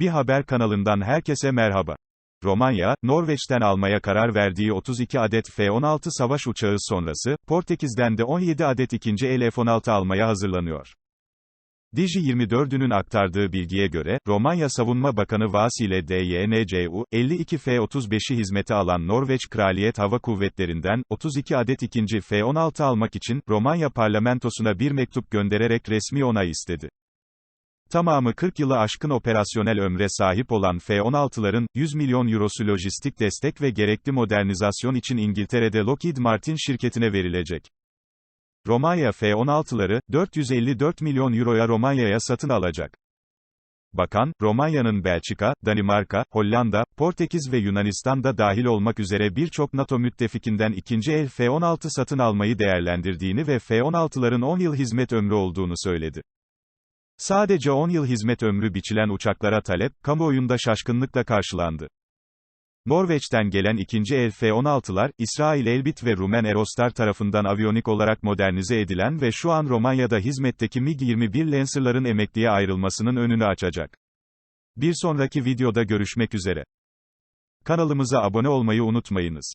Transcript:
Bir haber kanalından herkese merhaba. Romanya, Norveç'ten almaya karar verdiği 32 adet F-16 savaş uçağı sonrası, Portekiz'den de 17 adet ikinci el F-16 almaya hazırlanıyor. Digi24'ünün aktardığı bilgiye göre, Romanya Savunma Bakanı Vasile DYNCU, 52 F-35'i hizmete alan Norveç Kraliyet Hava Kuvvetleri'nden, 32 adet ikinci F-16 almak için, Romanya parlamentosuna bir mektup göndererek resmi onay istedi. Tamamı 40 yılı aşkın operasyonel ömre sahip olan F-16'ların, 100 milyon eurosu lojistik destek ve gerekli modernizasyon için İngiltere'de Lockheed Martin şirketine verilecek. Romanya F-16'ları, 454 milyon euroya Romanya'ya satın alacak. Bakan, Romanya'nın Belçika, Danimarka, Hollanda, Portekiz ve Yunanistan'da dahil olmak üzere birçok NATO müttefikinden ikinci el F-16 satın almayı değerlendirdiğini ve F-16'ların 10 yıl hizmet ömrü olduğunu söyledi. Sadece 10 yıl hizmet ömrü biçilen uçaklara talep, kamuoyunda şaşkınlıkla karşılandı. Norveç'ten gelen ikinci el F-16'lar, İsrail Elbit ve Rumen Erostar tarafından aviyonik olarak modernize edilen ve şu an Romanya'da hizmetteki MiG-21 Lancer'ların emekliye ayrılmasının önünü açacak. Bir sonraki videoda görüşmek üzere. Kanalımıza abone olmayı unutmayınız.